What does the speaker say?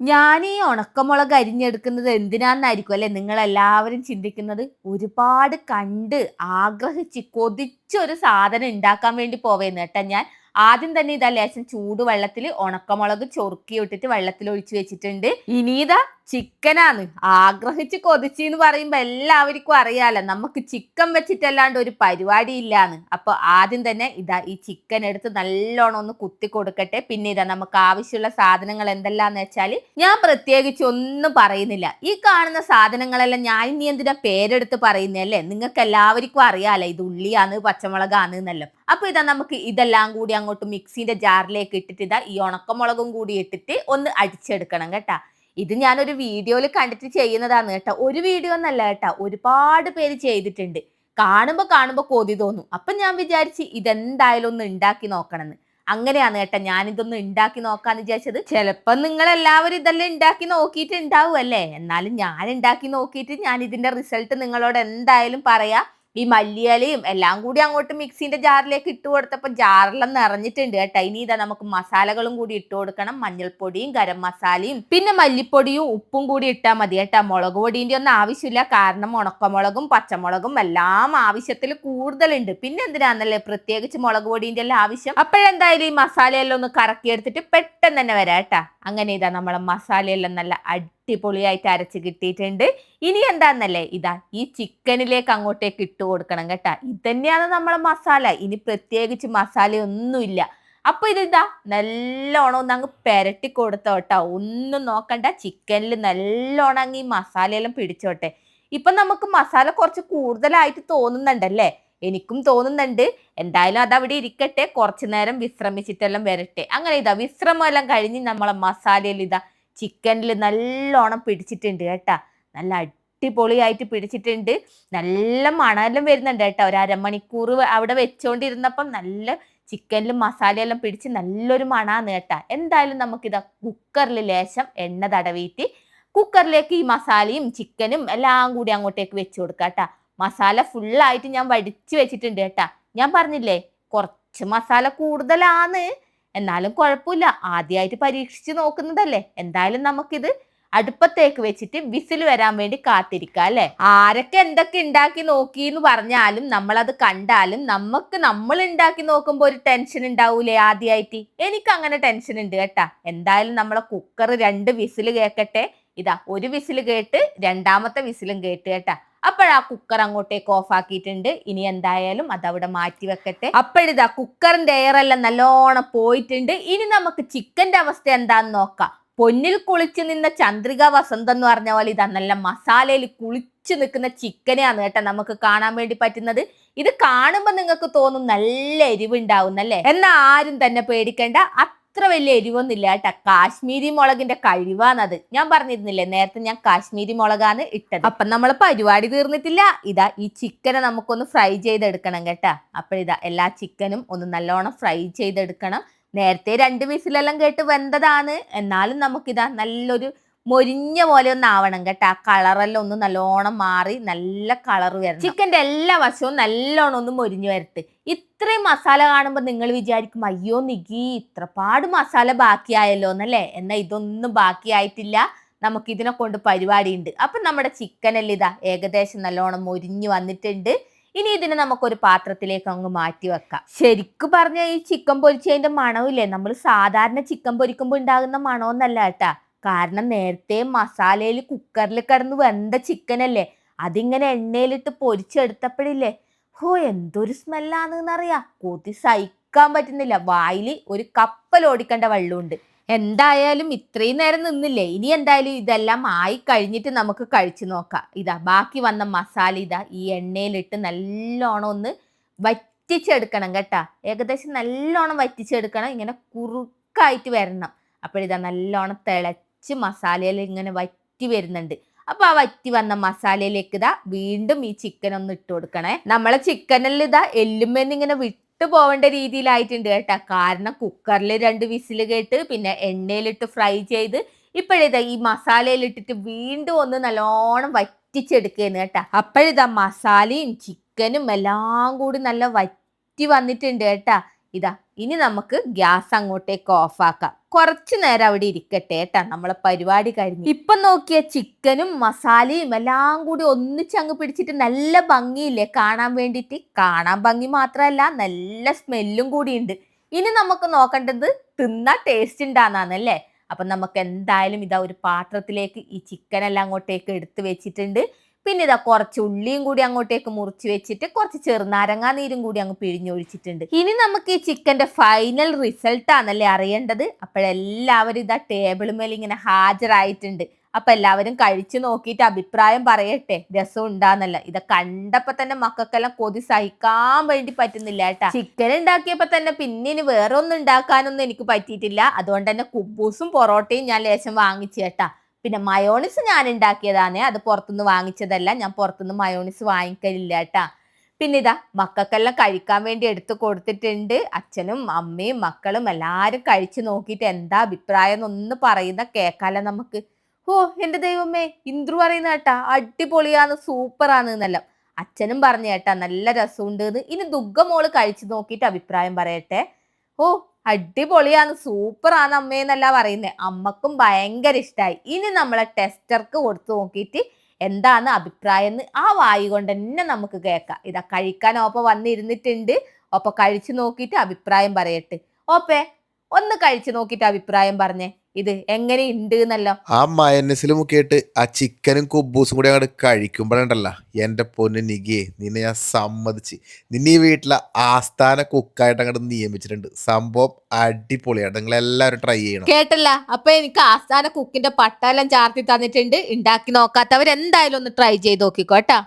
ഞാൻ ഈ ഉണക്കമുളക് അരിഞ്ഞെടുക്കുന്നത് എന്തിനാന്നായിരിക്കും അല്ലെ നിങ്ങൾ എല്ലാവരും ചിന്തിക്കുന്നത്? ഒരുപാട് കണ്ട് ആഗ്രഹിച്ച് കൊതിച്ചൊരു സാധനം ഉണ്ടാക്കാൻ വേണ്ടി പോവേന്ന് കേട്ടാ ഞാൻ. ആദ്യം തന്നെ ഇതാ ലേശം ചൂടുവെള്ളത്തിൽ ഉണക്കമുളക് ചൊറുക്കി ഇട്ടിട്ട് വെള്ളത്തിൽ ഒഴിച്ചു വെച്ചിട്ടുണ്ട്. ഇനി ഇതാ ചിക്കനാണ്. ആഗ്രഹിച്ച് കൊതിച്ച് എന്ന് പറയുമ്പോ എല്ലാവർക്കും അറിയാലോ നമുക്ക് ചിക്കൻ വെച്ചിട്ടല്ലാണ്ട് ഒരു പരിപാടി ഇല്ലാന്ന് അപ്പൊ ആദ്യം തന്നെ ഇതാ ഈ ചിക്കൻ എടുത്ത് നല്ലോണം ഒന്ന് കുത്തി കൊടുക്കട്ടെ. പിന്നെ ഇതാ നമുക്ക് ആവശ്യമുള്ള സാധനങ്ങൾ എന്തെല്ലാന്ന് വെച്ചാൽ ഞാൻ പ്രത്യേകിച്ച് ഒന്നും പറയുന്നില്ല. ഈ കാണുന്ന സാധനങ്ങളെല്ലാം ഞാൻ ഇനി എന്തിനാ പേരെടുത്ത് പറയുന്നല്ലേ നിങ്ങൾക്ക് എല്ലാവർക്കും അറിയാലോ ഇത് ഉള്ളിയാണ് പച്ചമുളകാണ് എന്നല്ലോ. അപ്പൊ ഇതാ നമുക്ക് ഇതെല്ലാം കൂടി അങ്ങോട്ട് മിക്സിന്റെ ജാറിലേക്ക് ഇട്ടിട്ട് ഇതാ ഈ ഉണക്കമുളകും കൂടി ഇട്ടിട്ട് ഒന്ന് അടിച്ചെടുക്കണം കേട്ടാ. ഇത് ഞാനൊരു വീഡിയോയിൽ കണ്ടിട്ട് ചെയ്യുന്നതാണ് കേട്ടോ. ഒരു വീഡിയോ എന്നല്ല കേട്ടോ ഒരുപാട് പേര് ചെയ്തിട്ടുണ്ട്. കാണുമ്പോൾ കാണുമ്പോൾ കൊതി തോന്നും. അപ്പൊ ഞാൻ വിചാരിച്ച് ഇതെന്തായാലും ഒന്ന് ഉണ്ടാക്കി നോക്കണമെന്ന് അങ്ങനെയാണ് കേട്ടോ ഞാനിതൊന്ന് ഉണ്ടാക്കി നോക്കാന്ന് വിചാരിച്ചത്. ചിലപ്പോൾ നിങ്ങൾ എല്ലാവരും ഇതെല്ലാം ഉണ്ടാക്കി നോക്കിയിട്ട് ഉണ്ടാവും അല്ലേ? എന്നാലും ഞാൻ ഉണ്ടാക്കി നോക്കിയിട്ട് ഞാൻ ഇതിന്റെ റിസൾട്ട് നിങ്ങളോട് എന്തായാലും പറയാം. ഈ മല്ലിയലയും എല്ലാം കൂടി അങ്ങോട്ട് മിക്സിന്റെ ജാറിലേക്ക് ഇട്ട് കൊടുത്തപ്പോൾ ജാറെല്ലാം നിറഞ്ഞിട്ടുണ്ട് കേട്ടോ. ഇനി ഇതാ നമുക്ക് മസാലകളും കൂടി ഇട്ട് കൊടുക്കണം. മഞ്ഞൾപ്പൊടിയും ഗരം മസാലയും പിന്നെ മല്ലിപ്പൊടിയും ഉപ്പും കൂടി ഇട്ടാൽ മതി കേട്ടോ. മുളക് പൊടിന്റെ ഒന്നും ആവശ്യമില്ല. കാരണം ഉണക്കമുളകും പച്ചമുളകും എല്ലാം ആവശ്യത്തിൽ കൂടുതലുണ്ട്. പിന്നെ എന്തിനാന്നല്ലേ പ്രത്യേകിച്ച് മുളക് പൊടിന്റെ എല്ലാം ആവശ്യം? അപ്പോഴെന്തായാലും ഈ മസാലയെല്ലാം ഒന്ന് കറക്കി എടുത്തിട്ട് പെട്ടെന്ന് തന്നെ വരാം കേട്ടാ. അങ്ങനെ ഇതാ നമ്മളെ മസാലയെല്ലാം നല്ല അടിപൊളിയായിട്ട് അരച്ച് കിട്ടിയിട്ടുണ്ട്. ഇനി എന്താന്നല്ലേ? ഇതാ ഈ ചിക്കനിലേക്ക് അങ്ങോട്ടേക്ക് ഇട്ട് കൊടുക്കണം കേട്ടാ. ഇതന്നെയാണ് തന്നെയാണ് നമ്മളെ മസാല. ഇനി പ്രത്യേകിച്ച് മസാലയൊന്നുമില്ല. അപ്പൊ ഇതെന്താ നല്ലോണം ഒന്ന് അങ്ങ് പെരട്ടി കൊടുത്തോട്ടോ ഒന്നും നോക്കണ്ട. ചിക്കനിൽ നല്ലോണം അങ്ങ് ഈ മസാലയെല്ലാം പിടിച്ചോട്ടെ. ഇപ്പൊ നമുക്ക് മസാല കുറച്ച് കൂടുതലായിട്ട് തോന്നുന്നുണ്ടല്ലേ? എനിക്കും തോന്നുന്നുണ്ട്. എന്തായാലും അത് അവിടെ ഇരിക്കട്ടെ. കുറച്ചു നേരം വിശ്രമിച്ചിട്ടെല്ലാം വരട്ടെ. അങ്ങനെ ഇതാ വിശ്രമം എല്ലാം കഴിഞ്ഞ് നമ്മളെ മസാലയിൽ ഇതാ ചിക്കനിൽ നല്ലോണം പിടിച്ചിട്ടുണ്ട് കേട്ടാ. നല്ല അടിപൊളിയായിട്ട് പിടിച്ചിട്ടുണ്ട്. നല്ല മണലും വരുന്നുണ്ട് കേട്ടോ. ഒരു അരമണിക്കൂർ അവിടെ വെച്ചോണ്ടിരുന്നപ്പം നല്ല ചിക്കനിലും മസാലയെല്ലാം പിടിച്ച് നല്ലൊരു മണാന്ന് കേട്ടാ. എന്തായാലും നമുക്കിത് കുക്കറിൽ ലേശം എണ്ണ തടവിയിട്ട് കുക്കറിലേക്ക് ഈ മസാലയും ചിക്കനും എല്ലാം കൂടി അങ്ങോട്ടേക്ക് വെച്ച് കൊടുക്കാം കേട്ടാ. മസാല ഫുള്ളായിട്ട് ഞാൻ വടിച്ച് വെച്ചിട്ടുണ്ട് കേട്ടാ. ഞാൻ പറഞ്ഞില്ലേ കുറച്ച് മസാല കൂടുതലാന്ന് എന്നാലും കുഴപ്പമില്ല. ആദ്യമായിട്ട് പരീക്ഷിച്ച് നോക്കുന്നതല്ലേ. എന്തായാലും നമുക്കിത് അടുപ്പത്തേക്ക് വെച്ചിട്ട് വിസിൽ വരാൻ വേണ്ടി കാത്തിരിക്കാം അല്ലെ? ആരൊക്കെ എന്തൊക്കെ ഉണ്ടാക്കി നോക്കി എന്ന് പറഞ്ഞാലും നമ്മൾ അത് കണ്ടാലും നമുക്ക് നമ്മൾ ഉണ്ടാക്കി നോക്കുമ്പോൾ ഒരു ടെൻഷൻ ഉണ്ടാവൂലേ ആദ്യമായിട്ട് എനിക്ക് അങ്ങനെ ടെൻഷൻ ഉണ്ട് കേട്ടാ. എന്തായാലും നമ്മളെ കുക്കർ രണ്ട് വിസിൽ കേൾക്കട്ടെ ഇതാ ഒരു വിസിൽ കേട്ട് രണ്ടാമത്തെ വിസിലും കേട്ട് കേട്ടാ. അപ്പോഴാ കുക്കർ അങ്ങോട്ടേക്ക് ഓഫ് ആക്കിയിട്ടുണ്ട്. ഇനി എന്തായാലും അത് അവിടെ മാറ്റി വെക്കട്ടെ. അപ്പോഴിതാ കുക്കറിന്റെ എയറെല്ലാം നല്ലോണം പോയിട്ടുണ്ട്. ഇനി നമുക്ക് ചിക്കന്റെ അവസ്ഥ എന്താന്ന് നോക്കാം. പൊന്നിൽ കുളിച്ചു നിന്ന ചന്ദ്രിക വസന്തം എന്ന് പറഞ്ഞ പോലെ ഇതാ നല്ല മസാലയിൽ കുളിച്ചു നിൽക്കുന്ന ചിക്കനെയാണ് കേട്ടോ നമുക്ക് കാണാൻ വേണ്ടി പറ്റുന്നത്. ഇത് കാണുമ്പോൾ നിങ്ങൾക്ക് തോന്നും നല്ല എരിവുണ്ടാവും അല്ലേ? എന്നാൽ ആരും തന്നെ പേടിക്കേണ്ട. അത്ര വലിയ എരിവൊന്നുമില്ല കേട്ടാ. കാശ്മീരി മുളകിന്റെ കഴിവാണത്. ഞാൻ പറഞ്ഞിരുന്നില്ലേ നേരത്തെ ഞാൻ കാശ്മീരി മുളകാണ് ഇട്ടത്. അപ്പൊ നമ്മൾ പരിപാടി തീർന്നിട്ടില്ല. ഇതാ ഈ ചിക്കനെ നമുക്കൊന്ന് ഫ്രൈ ചെയ്തെടുക്കണം കേട്ടാ. അപ്പോഴിതാ എല്ലാ ചിക്കനും ഒന്ന് നല്ലോണം ഫ്രൈ ചെയ്തെടുക്കണം. നേരത്തെ രണ്ട് വിസിലെല്ലാം കേട്ട് വെന്തതാണ്. എന്നാലും നമുക്കിതാ നല്ലൊരു മൊരിഞ്ഞ പോലെ ഒന്ന് ആവണം കേട്ടോ. ആ കളറെല്ലാം ഒന്ന് നല്ലോണം മാറി നല്ല കളർ വരണം. ചിക്കന്റെ എല്ലാ വശവും നല്ലോണം ഒന്ന് മൊരിഞ്ഞു വരട്ടെ. ഇത്രയും മസാല കാണുമ്പോൾ നിങ്ങൾ വിചാരിക്കും അയ്യോ നികി ഇത്രപാട് മസാല ബാക്കിയായല്ലോ എന്നല്ലേ? എന്നാൽ ഇതൊന്നും ബാക്കിയായിട്ടില്ല. നമുക്ക് ഇതിനെ കൊണ്ട് പരിപാടിയുണ്ട്. അപ്പം നമ്മുടെ ചിക്കനെല്ലാം ഇതാ ഏകദേശം നല്ലോണം മൊരിഞ്ഞു വന്നിട്ടുണ്ട്. ഇനി ഇതിനെ നമുക്കൊരു പാത്രത്തിലേക്ക് അങ്ങ് മാറ്റി വെക്കാം. ശരിക്കും പറഞ്ഞാൽ ഈ ചിക്കൻ പൊരിച്ചതിന്റെ മണമില്ലേ? നമ്മൾ സാധാരണ ചിക്കൻ പൊരിക്കുമ്പോൾ ഉണ്ടാകുന്ന മണമൊന്നല്ല കേട്ടാ. കാരണം നേരത്തെ മസാലയിൽ കുക്കറിൽ കിടന്ന് വെന്ത ചിക്കനല്ലേ അതിങ്ങനെ എണ്ണയിലിട്ട് പൊരിച്ചെടുത്തപ്പോഴില്ലേ? ഹോ എന്തൊരു സ്മെല്ലാണെന്നറിയാ കൊതി സഹിക്കാൻ പറ്റുന്നില്ല. വായിൽ ഒരു കപ്പൽ ഓടിക്കേണ്ട വെള്ളമുണ്ട് എന്തായാലും ഇത്രയും നേരം നിന്നില്ലേ? ഇനി എന്തായാലും ഇതെല്ലാം ആയി കഴിഞ്ഞിട്ട് നമുക്ക് കഴിച്ചു നോക്കാം. ഇതാ ബാക്കി വന്ന മസാല ഇതാ ഈ എണ്ണയിലിട്ട് നല്ലോണം ഒന്ന് വറ്റിച്ചെടുക്കണം കേട്ടാ. ഏകദേശം നല്ലോണം വറ്റിച്ചെടുക്കണം. ഇങ്ങനെ കുറുക്കായിട്ട് വരണം. അപ്പോഴിതാ നല്ലോണം തിളച്ച് മസാലയിൽ ഇങ്ങനെ വറ്റി വരുന്നുണ്ട്. അപ്പൊ ആ വറ്റി വന്ന മസാലയിലേക്ക് ഇതാ വീണ്ടും ഈ ചിക്കൻ ഒന്ന് ഇട്ട് കൊടുക്കണേ. നമ്മളെ ചിക്കനിൽ ഇതാ എല്ലുമെന്ന് ഇങ്ങനെ വിട്ടു പോവേണ്ട രീതിയിലായിട്ടുണ്ട് കേട്ടോ. കാരണം കുക്കറിൽ രണ്ട് വിസിൽ കേട്ട് പിന്നെ എണ്ണയിലിട്ട് ഫ്രൈ ചെയ്ത് ഇപ്പോഴിതാ ഈ മസാലയിലിട്ടിട്ട് വീണ്ടും ഒന്ന് നല്ലോണം വറ്റിച്ചെടുക്കുകയാണ് കേട്ടോ. അപ്പോഴിതാ മസാലയും ചിക്കനും എല്ലാം കൂടി നല്ല വറ്റി വന്നിട്ടുണ്ട് കേട്ടാ. ഇതാ ഇനി നമുക്ക് ഗ്യാസ് അങ്ങോട്ടേക്ക് ഓഫാക്കാം കുറച്ചു നേരം അവിടെ ഇരിക്കട്ടെ കേട്ടാ നമ്മളെ പരിപാടി കഴിഞ്ഞു. ഇപ്പൊ നോക്കിയ ചിക്കനും മസാലയും എല്ലാം കൂടി ഒന്നിച്ച് അങ്ങ് പിടിച്ചിട്ട് നല്ല ഭംഗിയില്ലേ? കാണാൻ വേണ്ടിട്ട് കാണാൻ ഭംഗി മാത്രമല്ല നല്ല സ്മെല്ലും കൂടി ഉണ്ട്. ഇനി നമുക്ക് നോക്കേണ്ടത് തിന്ന ടേസ്റ്റ് ഉണ്ടാന്നാന്നല്ലേ അപ്പൊ നമുക്ക് എന്തായാലും ഇതാ ഒരു പാത്രത്തിലേക്ക് ഈ ചിക്കൻ എല്ലാം അങ്ങോട്ടേക്ക് എടുത്തു വെച്ചിട്ടുണ്ട്. പിന്നെ ഇതാ കുറച്ച് ഉള്ളിയും കൂടി അങ്ങോട്ടേക്ക് മുറിച്ച് വെച്ചിട്ട് കുറച്ച് ചെറുനാരങ്ങാ നീരും കൂടി അങ്ങ് പിഴിഞ്ഞൊഴിച്ചിട്ടുണ്ട്. ഇനി നമുക്ക് ഈ ചിക്കന്റെ ഫൈനൽ റിസൾട്ട് ആണല്ലേ അറിയേണ്ടത്? അപ്പോഴെല്ലാവരും ഇതാ ടേബിൾ മേൽ ഇങ്ങനെ ഹാജരായിട്ടുണ്ട്. അപ്പൊ എല്ലാവരും കഴിച്ചു നോക്കിയിട്ട് അഭിപ്രായം പറയട്ടെ. രസം ഉണ്ടാന്നല്ല. ഇത് കണ്ടപ്പോ തന്നെ മക്കൾക്കെല്ലാം കൊതി സഹിക്കാൻ വേണ്ടി പറ്റുന്നില്ല കേട്ടാ. ചിക്കൻ ഉണ്ടാക്കിയപ്പോ തന്നെ പിന്നെ ഇനി വേറെ ഒന്നും ഉണ്ടാക്കാനൊന്നും എനിക്ക് പറ്റിയിട്ടില്ല. അതുകൊണ്ട് തന്നെ കുബൂസും പൊറോട്ടയും ഞാൻ ലേശം വാങ്ങിച്ചു കേട്ടാ. പിന്നെ മയോണിസ് ഞാൻ ഉണ്ടാക്കിയതാണ് അത് പുറത്തുനിന്ന് വാങ്ങിച്ചതല്ല. ഞാൻ പുറത്തുനിന്ന് മയോണിസ് വാങ്ങിക്കലില്ല കേട്ടാ പിന്നെ ഇതാ മക്കൾക്കെല്ലാം കഴിക്കാൻ വേണ്ടി എടുത്തു കൊടുത്തിട്ടുണ്ട്. അച്ഛനും അമ്മയും മക്കളും എല്ലാവരും കഴിച്ചു നോക്കിയിട്ട് എന്താ അഭിപ്രായം ഒന്ന് പറയുന്ന കേക്കാല നമുക്ക്. ഓ എന്റെ ദൈവമേ ഇന്ദ്രു പറയുന്ന കേട്ടാ അടിപൊളിയാന്ന് സൂപ്പറാണ് എന്നെല്ലാം. അച്ഛനും പറഞ്ഞു കേട്ടാ നല്ല രസമുണ്ട് ഇനി ദുഃഖ മോൾ കഴിച്ചു നോക്കിയിട്ട് അഭിപ്രായം പറയട്ടെ. ഓ അടിപൊളിയാന്ന് സൂപ്പറാണ് അമ്മയെന്നല്ല പറയുന്നത് അമ്മക്കും ഭയങ്കര ഇഷ്ടമായി ഇനി നമ്മളെ ടെസ്റ്റർക്ക് കൊടുത്തു നോക്കിയിട്ട് എന്താണ് അഭിപ്രായം എന്ന് ആ വായു കൊണ്ട് തന്നെ നമുക്ക് കേൾക്കാം. ഇതാ കഴിക്കാൻ ഓപ്പ വന്നിരുന്നിട്ടുണ്ട്. ഒപ്പം കഴിച്ചു നോക്കിയിട്ട് അഭിപ്രായം പറയട്ടെ. ഓപ്പേ ഒന്ന് കഴിച്ചു നോക്കിയിട്ട് അഭിപ്രായം പറഞ്ഞേ. ഇത് എങ്ങനെ ഉണ്ട് എന്നല്ലോ. ആ മയനസിൽ മുക്കിയിട്ട് ആ ചിക്കനും കുബൂസും കൂടി അങ്ങോട്ട് കഴിക്കുമ്പോഴുണ്ടല്ല എന്റെ പൊന്ന് നികിയെ നിന്നെ ഞാൻ സമ്മതിച്ച്. നിന്നെ ഈ വീട്ടിലെ ആസ്ഥാന കുക്കായിട്ട് അങ്ങോട്ട് നിയമിച്ചിട്ടുണ്ട്. സംഭവം അടിപൊളിയാണ് നിങ്ങൾ എല്ലാവരും ട്രൈ ചെയ്യണം. കേട്ടല്ല അപ്പൊ എനിക്ക് ആസ്ഥാന കുക്കിന്റെ പട്ടെല്ലാം ചാർത്തി തന്നിട്ടുണ്ട്. ഉണ്ടാക്കി നോക്കാത്തവർ എന്തായാലും ഒന്ന് ട്രൈ ചെയ്ത് നോക്കിക്കോട്ടാ